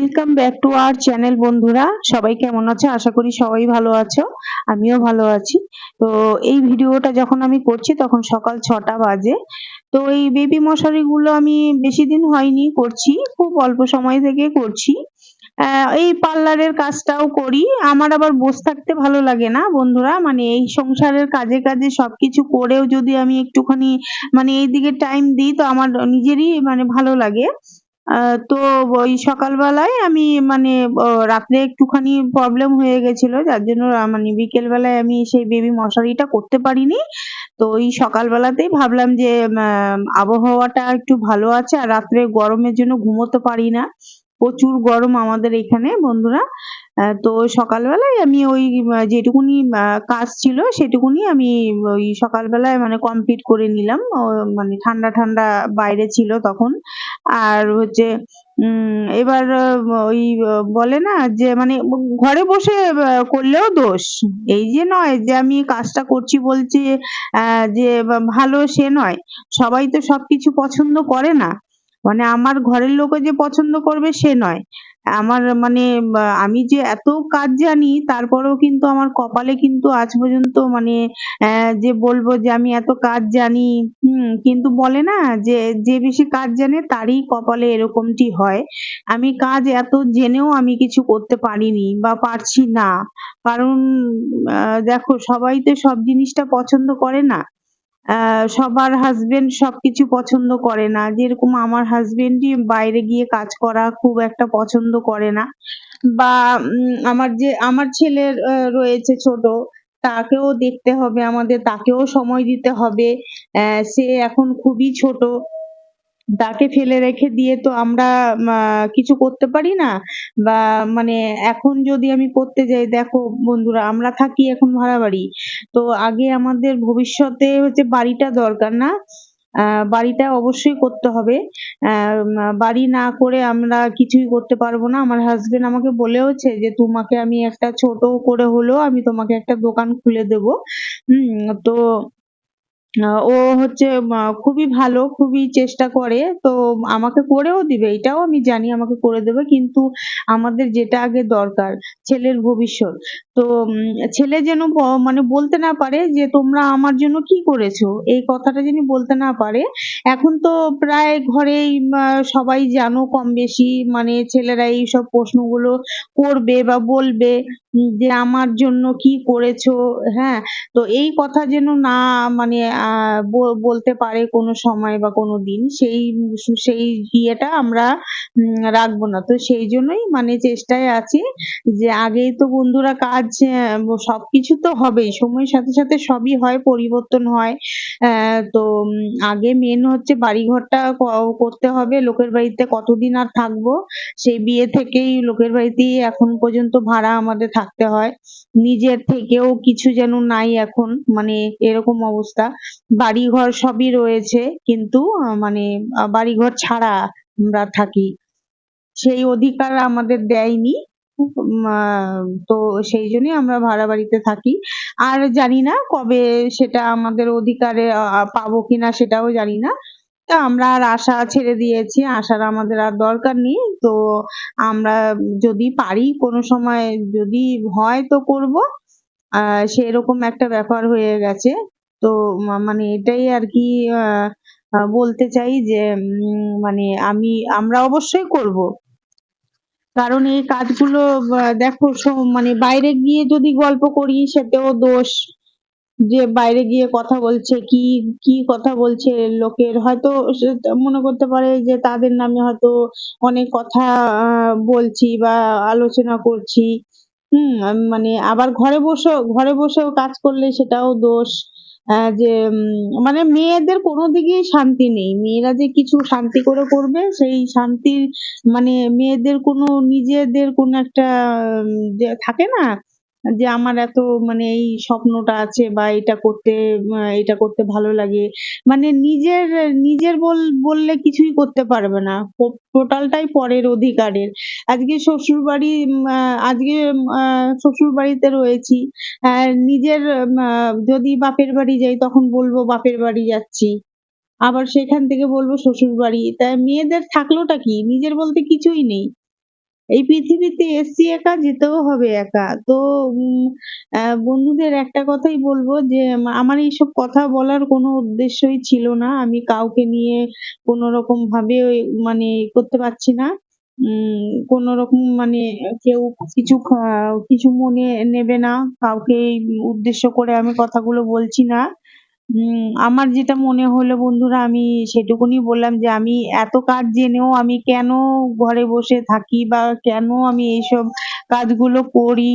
Welcome back to our channel বন্ধুরা। সবাই কেমন আছে? আশা করি সবাই ভালো আছো। আমিও ভালো আছি। তো এই ভিডিওটা যখন আমি করছি, তখন সকাল ছটা বাজে। তো এই বেবি মশারিগুলো আমি বেশি দিন হয়নি করছি, খুব অল্প সময় থেকে করছি। এই পার্লারের কাজটাও করি। আমার আবার বসে থাকতে ভালো লাগে না, বন্ধুরা। মানে এই সংসারের কাজে কাজে সবকিছু করেও যদি আমি একটুখানি মানে এই দিকে টাইম দিই, তো আমার নিজেরই মানে ভালো লাগে। তো ওই সকালবেলায় আমি মানে রাত্রে একটুখানি প্রবলেম হয়ে গেছিল, যার জন্য মানে বিকেলবেলায় আমি সেই বেবি মশারিটা করতে পারিনি। তো ওই সকালবেলাতেই ভাবলাম যে আবহাওয়াটা একটু ভালো আছে, আর রাত্রে গরমের জন্য ঘুমোতে পারি না। প্রচুর গরম আমাদের এখানে, বন্ধুরা। তো সকালবেলায় আমি ওই যেটুকুনি কাজ ছিল সেটুকুনি আমি ওই সকালবেলায় মানে কমপ্লিট করে নিলাম। মানে ঠান্ডা ঠান্ডা বাইরে ছিল তখন। আর হচ্ছে এবার ওই বলে না যে মানে ঘরে বসে করলেও দোষ। এই যে নয় যে আমি কাজটা করছি বলছি যে ভালো সে নয়। সবাই তো সবকিছু পছন্দ করে না। মানে আমার ঘরের লোকও যে পছন্দ করবে সে নয়। আমার মানে আমি যে এত কাজ জানি তারপরেও কিন্তু আমার কপালে কিন্তু আজ পর্যন্ত মানে যে বলব যে আমি এত কাজ জানি হুম কিন্তু বলে না যে যে বেশি কাজ জানে তারই কপালে এরকমটি হয়। আমি কাজ এত জেনেও আমি কিছু করতে পারিনি বা পারছি না। কারণ আহ, দেখো সবাই তো সব জিনিসটা পছন্দ করে না। সবার হাজবেন্ড সবকিছু পছন্দ করে না। যেরকম আমার হাজবেন্ডই বাইরে গিয়ে কাজ করা খুব একটা পছন্দ করে না। বা উম, আমার যে আমার ছেলের আহ, রয়েছে ছোট তাকেও দেখতে হবে আমাদের তাকেও সময় দিতে হবে। সে এখন খুবই ছোট। তাকে ফেলে রেখে দিয়ে তো আমরা কিছু করতে পারি না? বা মানে এখন যদি আমি করতে যাই, দেখো বন্ধুরা, আমরা থাকি এখন ভাড়া বাড়ি তো আগে আমাদের ভবিষ্যতে হচ্ছে বাড়িটা দরকার না। বাড়িটা অবশ্যই করতে হবে। বাড়ি না করে আমরা কিছুই করতে পারব না। আমার হাজবেন্ড আমাকে বলেওছে যে, তোমাকে আমি একটা ছোট করে হলেও আমি তোমাকে একটা দোকান খুলে দেবো। হম, তো ও হচ্ছে খুবই ভালো খুবই চেষ্টা করে তো আমাকে করেও দিবে এটাও আমি জানি আমাকে করে দেবে কিন্তু আমাদের যেটা আগে দরকার ছেলের ভবিষ্যৎ। তো উম, ছেলে যেন মানে বলতে না পারে যে তোমরা আমার জন্য কি করেছ? এই কথাটা যেন বলতে না পারে। এখন তো প্রায় ঘরেই সবাই জানো কম বেশি মানে ছেলেরা এই সব প্রশ্নগুলো করবে বা বলবে যে আমার জন্য কি করেছ? হ্যাঁ তো এই কথা যেন না মানে বলতে পারে কোনো সময় বা কোনো দিন, সেই সেই ইয়েটা আমরা রাখব না। তো সেই জন্যই মানে চেষ্টায় আছি যে আগেই তো বন্ধুরা কাজ সবকিছু তো হবেই, সময়ের সাথে সাথে সবই হয়, পরিবর্তন হয়। তো আগে মেন হচ্ছে বাড়ি ঘরটা ক- করতে হবে, লোকের বাড়িতে কতদিন আর থাকব, সেই বিয়ে থেকেই লোকের বাড়িতেই এখন পর্যন্ত ভাড়া আমাদের থাকতে হয়। নিজের থেকেও কিছু যেন নাই এখন মানে এরকম অবস্থা। বাড়ি ঘর সবই রয়েছে কিন্তু মানে আহ, বাড়ি ঘর ছাড়া আমরা থাকি। সেই অধিকার আমাদের দেয়নি তো সেই জন্যই আমরা ভাড়া বাড়িতে থাকি। আর জানি না কবে সেটা আমাদের অধিকারে পাবো কিনা সেটাও জানি না। তা আমরা আর আশা ছেড়ে দিয়েছি আশার আমাদের আর দরকার নেই। তো আমরা যদি পারি কোনো সময় যদি হয় তো করব। সেরকম একটা ব্যাপার হয়ে গেছে। তো মানে এটাই আর কি বলতে চাই যে উম, মানে আমি আমরা অবশ্যই করব। কারণ এই কাজগুলো দেখো মানে বাইরে গিয়ে যদি গল্প করি সেটাও দোষ। যে বাইরে গিয়ে কথা বলছে কি কি কথা বলছে লোকের হয়তো মনে করতে পারে যে তাদের নামে হয়তো অনেক কথা বলছি বা আলোচনা করছি। হুম মানে আবার ঘরে বসেও ঘরে বসেও কাজ করলে সেটাও দোষ। যে মানে মেয়েদের কোনো দিকে শান্তি নেই। মেয়েরা যে কিছু শান্তি করে করবে, সেই শান্তির মানে মেয়েদের কোনো, নিজেদের কোনো একটা থাকে না যে আমার এত মানে এই স্বপ্নটা আছে বা এটা করতে এটা করতে ভালো লাগে। মানে নিজের নিজের বল, বললে কিছুই করতে পারবে না। টোটালটাই পরের অধিকারের। আজকে শ্বশুর বাড়ি আজকে শ্বশুর বাড়িতে রয়েছি। নিজের যদি বাপের বাড়ি যাই তখন বলব বাপের বাড়ি যাচ্ছি। আবার সেখান থেকে বলব শ্বশুর বাড়ি তা মেয়েদের থাকলোটা কি? নিজের বলতে কিছুই নেই। এই পৃথিবীতে এসছি একা যেতেও হবে একা। তো বন্ধুদের একটা কথাই বলব যে আমার এইসব কথা বলার কোনো উদ্দেশ্যই ছিল না। আমি কাউকে নিয়ে কোনো রকম ভাবে মানে করতে পারছি না। কোনো রকম মানে কেউ কিছু কিছু মনে নেবে না। কাউকে উদ্দেশ্য করে আমি কথাগুলো বলছি না। আমার যেটা মনে হলো বন্ধুরা, আমি সেটুকুনি বললাম যে আমি এত কাজ জেনেও আমি কেন ঘরে বসে থাকি বা কেন আমি এইসব কাজগুলো করি?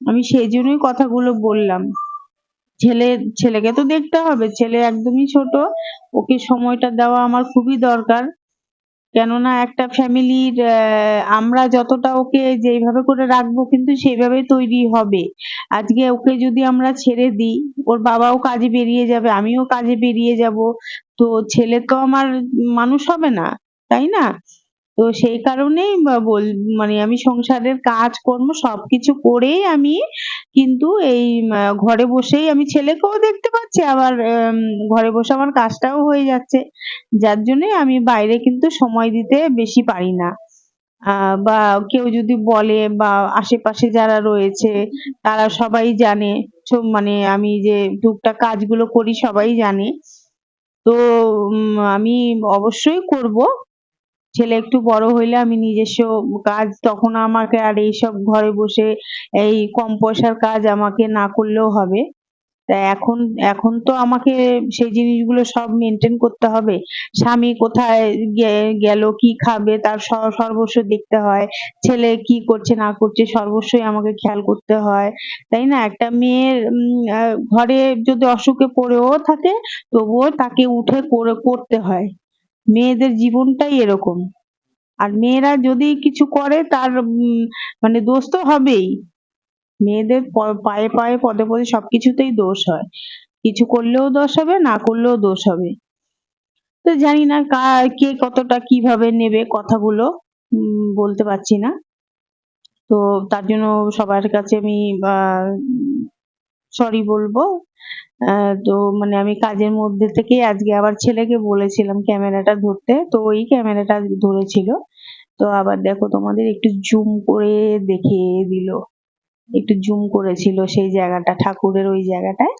আমি সেই জন্যই কথাগুলো বললাম। ছেলে, ছেলেকে তো দেখতে হবে, ছেলে একদমই ছোট, ওকে সময়টা দেওয়া আমার খুবই দরকার। কেননা একটা ফ্যামিলির আমরা যতটা ওকে যেইভাবে করে রাখব কিন্তু সেইভাবে তৈরি হবে। আজকে ওকে যদি আমরা ছেড়ে দিই, ওর বাবাও কাজে বেরিয়ে যাবে, আমিও কাজে বেরিয়ে যাব। তো ছেলে তো আমার মানুষ হবে না, তাই না? তো সেই কারণেই বল মানে আমি সংসারের কাজকর্ম সবকিছু করেই আমি কিন্তু এই ঘরে বসেই আমি ছেলেকেও দেখতে পাচ্ছি, আবার ঘরে বসে আমার কাজটাও হয়ে যাচ্ছে। যার জন্যে আমি বাইরে কিন্তু সময় দিতে বেশি পারি না। বা কেউ যদি বলে বা আশেপাশে যারা রয়েছে, তারা সবাই জানে। মানে আমি যে টুকটাক কাজগুলো করি সবাই জানে। তো আমি অবশ্যই করব। ছেলে একটু বড় হইলে আমি নিজস্ব কাজ, তখন আমাকে আর এইসব ঘরে বসে এই কম পয়সার কাজ আমাকে না করলেও হবে। তা এখন এখন তো আমাকে সেই জিনিসগুলো সব মেনটেন করতে হবে। স্বামী কোথায় গেল, কি খাবে, তার সর্বস্ব দেখতে হয়। ছেলে কি করছে, না করছে, সর্বস্বই আমাকে খেয়াল করতে হয়। তাই না? একটা মেয়ের ঘরে যদি অসুখে পড়েও থাকে, তবুও তাকে উঠে করে করতে হয়। মেয়েদের জীবনটাই এরকম। আর মেয়েরা যদি কিছু করে, তার মানে দোষ তো হবেই। মেয়েদের পায়ে পায়ে, পদে পদে সবকিছুতেই দোষ হয়। কিছু করলেও দোষ হবে, না করলেও দোষ হবে। তো জানি না কা- কতটা কীভাবে নেবে কথাগুলো বলতে পারছি না। তো তার জন্য সবার কাছে আমি সরি বলব। তো মানে আমি কাজের মধ্যে থেকেই আজকে আবার ছেলেকে বলেছিলাম ক্যামেরাটা ধরতে। তো ওই ক্যামেরাটা ধরেছিল। তো আবার দেখো তোমাদের একটু জুম করে দেখিয়ে দিল। একটু জুম করেছিল সেই জায়গাটা, ঠাকুরের ওই জায়গাটায়।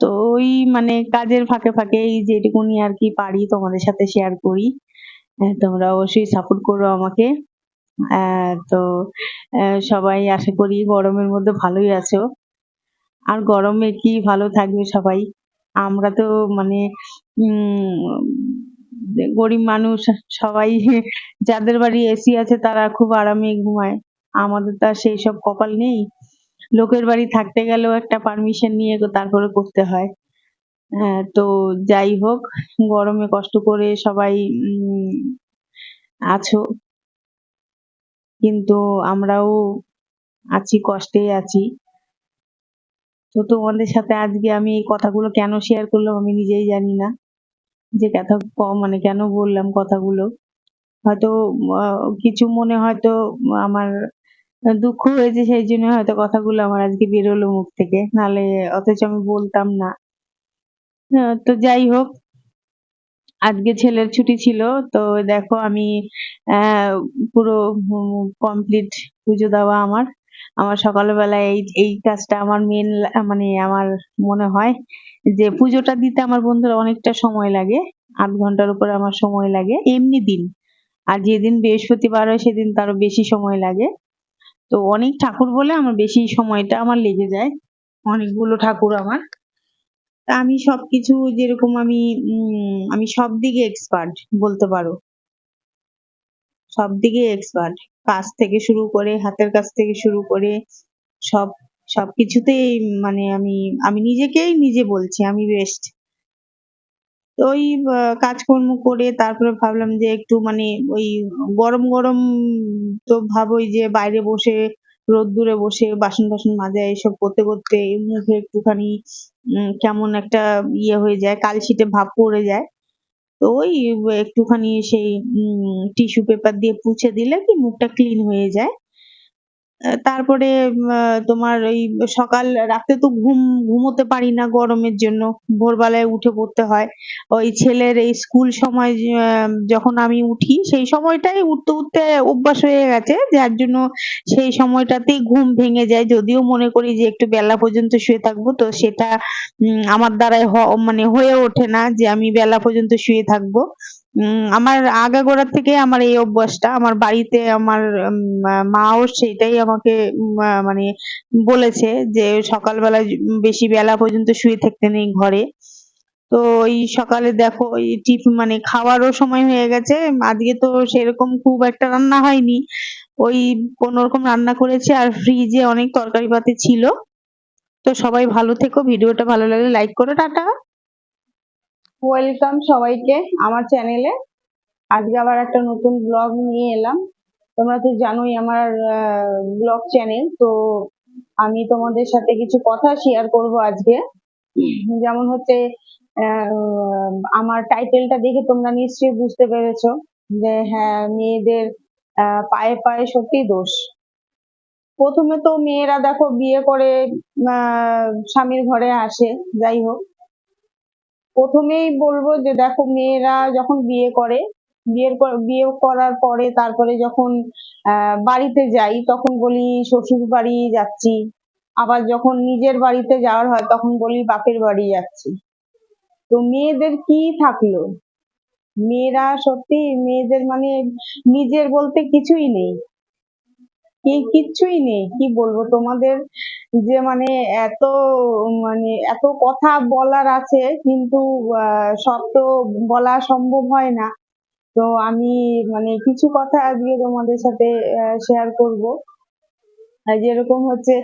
তো ওই মানে কাজের ফাঁকে ফাঁকে এই যেটুকুনি আর কি পারি তোমাদের সাথে শেয়ার করি। তোমরা অবশ্যই সাপোর্ট করো আমাকে। তো সবাই আশা করি গরমের মধ্যে ভালোই আছো। আর গরমে কি ভালো থাকবে সবাই? আমরা তো মানে গরিব মানুষ, সবাই যাদের বাড়ি এসি আছে তারা খুব আরামে ঘুমায়। আমাদের তো আর সেই সব কপাল নেই। লোকের বাড়ি থাকতে গেলেও একটা পারমিশন নিয়ে তারপরে করতে হয়। হ্যাঁ তো যাই হোক, গরমে কষ্ট করে সবাই আছো। কিন্তু আমরাও আছি কষ্টেই আছি। তো তোমাদের সাথে আজকে আমি এই কথাগুলো কেন শেয়ার করলাম আমি নিজেই জানি না। যে কথা মানে কেন বললাম কথাগুলো? হয়তো কিছু মনে হয়তো আমার দুঃখ হয়েছে সেই জন্য হয়তো কথাগুলো আমার আজকে বেরোলো মুখ থেকে। নালে অথচ আমি বলতাম না। তো যাই হোক, আজকে ছেলের ছুটি ছিল। তো দেখো আমি পুরো কমপ্লিট পুজো দেওয়া আমার। আমার সকালবেলা এই এই কাজটা আমার মেন মানে আমার মনে হয় যে পুজোটা দিতে আমার বন্ধুরা অনেকটা সময় লাগে, আধ ঘণ্টার উপর আমার সময় লাগে, এমনি দিন। আর যেদিন বৃহস্পতিবার হয় সেদিন তারও বেশি সময় লাগে। তো অনেক ঠাকুর বলে আমার বেশি সময়টা আমার লেগে যায়, অনেকগুলো ঠাকুর আমার। আমি সবকিছু যেরকম আমি আমি সব দিকে এক্সপার্ট বলতে পারো। সব দিকে এক্সপার্ট কাজ থেকে শুরু করে, হাতের কাজ থেকে শুরু করে, সব সব কিছুতেই মানে আমি আমি নিজেকেই নিজে বলছি, আমি বেস্ট তো ওই কাজকর্ম করে তারপরে ভাবলাম যে একটু মানে ওই গরম গরম তো ভাবোই যে বাইরে বসে, রোদ্দুরে বসে, বাসন টাসন মাজা এসব করতে করতে মুখে একটুখানি কেমন একটা ইয়ে হয়ে যায়, কালশিটে ভাব পড়ে যায়। তো ওই একটুখানি সেই টিস্যু পেপার দিয়ে পুছে দিলে কি মুখটা ক্লিন হয়ে যায়। তারপরে তোমার ওই সকাল, রাতে তো ঘুম, ঘুমোতে পারি না গরমের জন্য। ভোরবেলায় উঠে পড়তে হয়। ওই ছেলের এই স্কুল সময় যখন আমি উঠি, সেই সময়টাই উঠতে উঠতে অভ্যাস হয়ে গেছে। যার জন্য সেই সময়টাতেই ঘুম ভেঙে যায়। যদিও মনে করি যে একটু বেলা পর্যন্ত শুয়ে থাকব, তো সেটা আমার দ্বারাই হ- মানে হয়ে ওঠে না যে আমি বেলা পর্যন্ত শুয়ে থাকব। আমার আগাগোড়া থেকে আমার এই অভ্যাসটা, আমার বাড়িতে আমার মাও সেটাই আমাকে মানে বলেছে যে সকালবেলা বেশি বেলা পর্যন্ত শুয়ে থাকতে নেই ঘরে। তো ওই সকালে দেখো টিফিন মানে খাওয়ারও সময় হয়ে গেছে। আজকে তো সেরকম খুব একটা রান্না হয়নি। ওই কোনো রকম রান্না করেছি আর ফ্রিজে অনেক তরকারি পাতি ছিল। তো সবাই ভালো থেকো, ভিডিওটা ভালো লাগলে লাইক করো, টাটা। ওয়েলকাম সবাইকে আমার চ্যানেলে আজকে আবার একটা নতুন ব্লগ নিয়ে এলাম। তোমরা তো জানোই আমার ব্লগ চ্যানেল তো আমি তোমাদের সাথে কিছু কথা শেয়ার করব আজকে। যেমন হচ্ছে আমার টাইটেলটা দেখে তোমরা নিশ্চয়ই বুঝতে পেরেছ যে হ্যাঁ মেয়েদের পায়ে পায়ে সত্যি দোষ। প্রথমে তো মেয়েরা দেখো বিয়ে করে স্বামীর ঘরে আসে, যাই হোক। প্রথমেই বলব যে দেখো মেয়েরা যখন বিয়ে করে, বিয়ের বিয়ে করার পরে তারপরে যখন বাড়িতে যাই তখন বলি শ্বশুর বাড়ি যাচ্ছি। আবার যখন নিজের বাড়িতে যাওয়ার হয় তখন বলি বাপের বাড়ি যাচ্ছি। তো মেয়েদের কি থাকল? মেয়েরা সত্যি মেয়েদের মানে নিজের বলতে কিছুই নেই। কি কিচ্ছুই নেই, কি বলব? তোমাদের যে মানে এত মানে এত কথা বলার আছে, কিন্তু সব তো বলা সম্ভব হয় না। তো আমি মানে কিছু কথা আজকে তোমাদের সাথে শেয়ার করব। যেরকম হচ্ছে,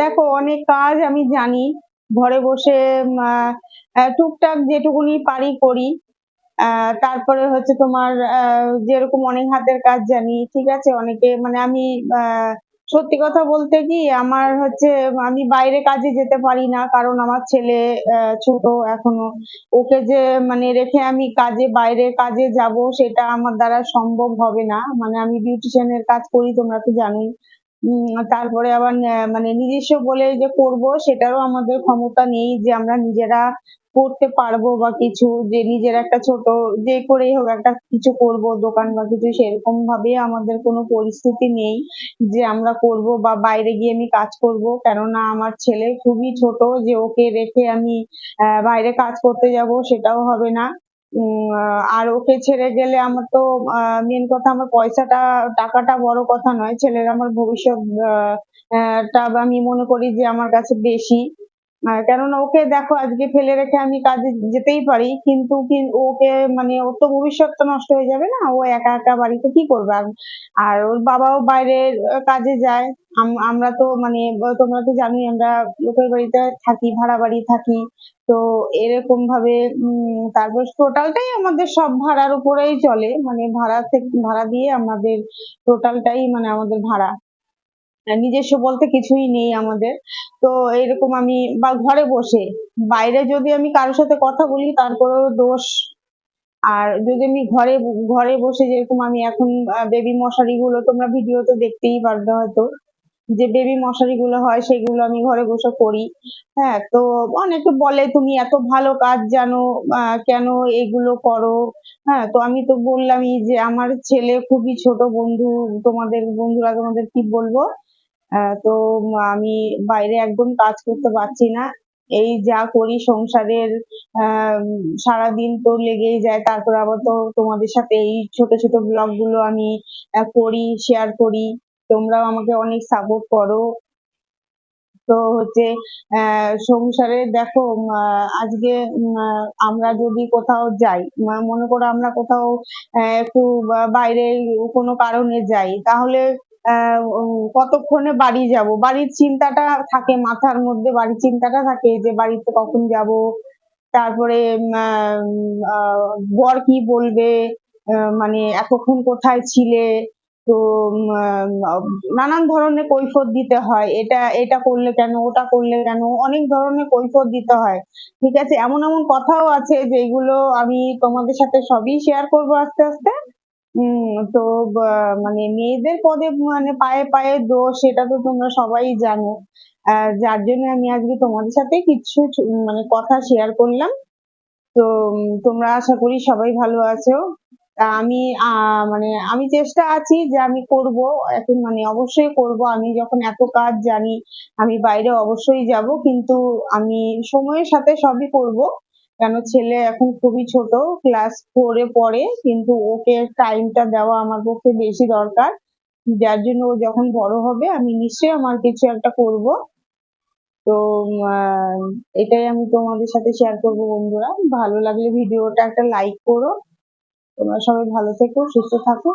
দেখো, অনেক কাজ আমি জানি। ঘরে বসে টুকটাক যেটুকুনি পারি করি। তারপরে হচ্ছে তোমার যেরকম অনেক হাতের কাজ জানি, ঠিক আছে? অনেকে মানে আমি সত্যি কথা বলতে কি, আমার হচ্ছে, আমি বাইরে কাজে যেতে পারি না, কারণ আমার ছেলে ছোট এখনও। ওকে যে মানে রেখে আমি কাজে বাইরে কাজে যাব, সেটা আমার দ্বারা সম্ভব হবে না। মানে আমি বিউটিশিয়ানের কাজ করি, তোমরা তো জানোই। তারপরে আবার মানে নিজস্ব বলে যে করব, সেটারও আমাদের ক্ষমতা নেই যে আমরা নিজেরা করতে পারব বা কিছু, যে নিজের একটা ছোট যে করেই হোক একটা কিছু করব, দোকান বা কিছু, সেরকম ভাবে আমাদের কোনো পরিস্থিতি নেই যে আমরা করব বা বাইরে গিয়ে আমি কাজ করব। কেননা আমার ছেলে খুবই ছোট, যে ওকে রেখে আমি বাইরে কাজ করতে যাব, সেটাও হবে না। আর ওকে ছেড়ে গেলে আমার তো মেন কথা আমার পয়সাটা, টাকাটা বড় কথা নয়। ছেলের আমার ভবিষ্যৎ টা আমি মনে করি যে আমার কাছে বেশি। কেননা ওকে দেখো, আজকে ফেলে রেখে আমি কাজে যেতেই পারি, কিন্তু ওকে মানে ওর তো ভবিষ্যৎটা নষ্ট হয়ে যাবে না, ও একা একা বাড়িতে কি করবে? আর ওর বাবাও বাইরের কাজে যায়। আম- আমরা তো মানে তোমরা তো জানোই আমরা লোকের বাড়িতে থাকি, ভাড়া বাড়ি থাকি, তো এরকম ভাবে তারপর টোটালটাই আমাদের সব ভাড়ার উপরেই চলে। মানে ভাড়া থেকে, ভাড়া দিয়ে আমাদের টোটালটাই মানে আমাদের ভাড়া। নিজস্ব বলতে কিছুই নেই আমাদের। তো এরকম আমি বা ঘরে বসে, বাইরে যদি আমি কারোর সাথে কথা বলি তারপরেও দোষ। আর যদি আমি ঘরে ঘরে বসে যেরকম আমি এখন বেবি মশারি গুলো তোমরা ভিডিওতে দেখতেই পারবে হয়তো, যে বেবি মশারি গুলো হয় সেগুলো আমি ঘরে বসে করি। হ্যাঁ তো অনেকে বলে তুমি এত ভালো কাজ জানো কেন এগুলো করো? হ্যাঁ তো আমি তো বললামই যে আমার ছেলে খুবই ছোট বন্ধু, তোমাদের বন্ধুরা তোমাদের কি বলব? তো আমি বাইরে একদম কাজ করতে পারছি না। এই যা করি সংসারের সারাদিন তো লেগেই যায়। তারপর আবার তো তোমাদের সাথে এই ছোট ছোট ব্লগগুলো আমি করি শেয়ার করি। তোমরাও আমাকে অনেক সাপোর্ট করো। তো হচ্ছে সংসারে দেখো আজকে আমরা যদি কোথাও যাই মনে করো আমরা কোথাও একটু বাইরে কোনো কারণে যাই, তাহলে কতক্ষণে বাড়ি যাব? বাড়ির চিন্তাটা থাকে, মাথার মধ্যে বাড়ির চিন্তাটা থাকে যে বাড়িতে কখন যাব? তারপরে বর কি বলবে? মানে এতক্ষণ কোথায় ছিলে? তো নানান ধরনের কৈফত দিতে হয়। এটা এটা করলে কেন? ওটা করলে কেন? অনেক ধরনের কৈফত দিতে হয়। ঠিক আছে? এমন এমন কথাও আছে যেগুলো আমি তোমাদের সাথে সবই শেয়ার করব আস্তে আস্তে। তো মানে মেয়েদের পদে মানে পায়ে পায়ে দোষ, সেটা তো তোমরা সবাই জানো। যার জন্য আমি আজকে তোমাদের সাথে কিছু মানে কথা শেয়ার করলাম। তো তোমরা আশা করি সবাই ভালো আছো। আমি মানে আমি চেষ্টা আছি যে আমি করব, এখন মানে অবশ্যই করব। আমি যখন এত কাজ জানি, আমি বাইরে অবশ্যই যাব, কিন্তু আমি সময়ের সাথে সবই করব। কেন ছেলে এখন খুবই ছোট ক্লাস ফোরে পড়ে, কিন্তু ওকে টাইমটা দেওয়া আমার পক্ষে বেশি দরকার। যার জন্য ও যখন বড় হবে, আমি নিশ্চয়ই আমার কিছু একটা করব। তো এটাই আমি তোমাদের সাথে শেয়ার করব বন্ধুরা। ভালো লাগলে ভিডিওটা একটা লাইক করো। তোমরা সবাই ভালো থেকো, সুস্থ থাকো।